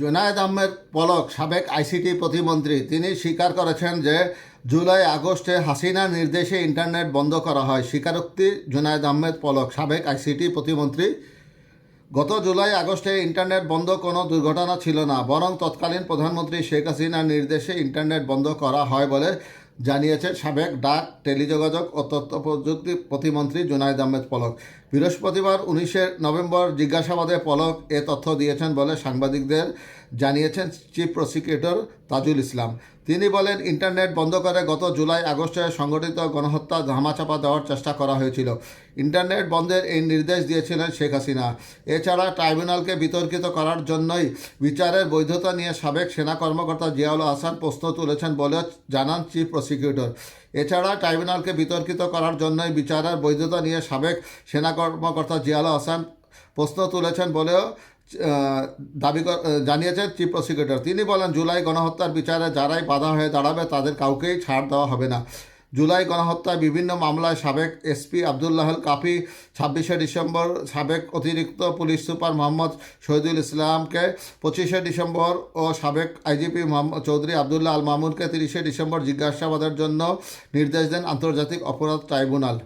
জোনায়েদ আহমেদ পলক, সাবেক আইসিটি প্রতিমন্ত্রী। তিনি স্বীকার করেছেন যে, জুলাই, আগস্টে হাসিনা নির্দেশে ইন্টারনেট বন্ধ করা হয়। স্বীকারোক্তি, জোনায়েদ আহমেদ পলক, সাবেক আইসিটি প্রতিমন্ত্রী। গত জুলাই, আগস্টে ইন্টারনেট বন্ধ কোনো দুর্ঘটনা ছিল না, বরং তৎকালীন প্রধানমন্ত্রী শেখ হাসিনার নির্দেশে ইন্টারনেট বন্ধ করা হয় বলে জানিয়েছেন সাবেক ডাক, টেলিযোগাযোগ ও তথ্য প্রযুক্তি প্রতিমন্ত্রী জুনায়দ আহমেদ পলক। বৃহস্পতিবার উনিশে নভেম্বর জিজ্ঞাসাবাদে পলক এ তথ্য দিয়েছেন বলে সাংবাদিকদের জানিয়েছেন চিফ প্রসিকিউটর তাজুল ইসলাম। তিনি বলেন, ইন্টারনেট বন্ধ করে গত জুলাই আগস্টে সংগঠিত গণহত্যা ধামাচাপা দেওয়ার চেষ্টা করা হয়েছিল। ইন্টারনেট বন্ধের এই নির্দেশ দিয়েছিলেন শেখ হাসিনা। এছাড়া ট্রাইব্যুনালকে বিতর্কিত করার জন্যই বিচারের বৈধতা নিয়ে সাবেক সেনা কর্মকর্তা জিয়াউল হাসান প্রশ্ন তুলেছেন বলে জানান চিফ প্রসিকিউটর। এছাড়া ট্রাইব্যুনালকে বিতর্কিত করার জন্যই বিচারের বৈধতা নিয়ে সাবেক সেনা কর্মকর্তা জিয়ালা হাসান প্রশ্ন তুলেছেন বলেও দাবি জানিয়েছেন চিফ প্রসিকিউটর। তিনি বলেন, জুলাই গণহত্যার বিচারে যারাই বাধা হয়ে দাঁড়াবে তাদের কাউকেই ছাড় দেওয়া হবে না। জুলাই গণহত্যায় বিভিন্ন মামলায় সাবেক এসপি আবদুল্লাহ কাফি ছাব্বিশে ডিসেম্বর, সাবেক অতিরিক্ত পুলিশ সুপার মোহাম্মদ শহীদুল ইসলামকে পঁচিশে ডিসেম্বর ও সাবেক আইজিপি চৌধুরী আবদুল্লাহ আল মামুনকে তিরিশে ডিসেম্বর জিজ্ঞাসাবাদের জন্য নির্দেশ দেন আন্তর্জাতিক অপরাধ ট্রাইব্যুনাল।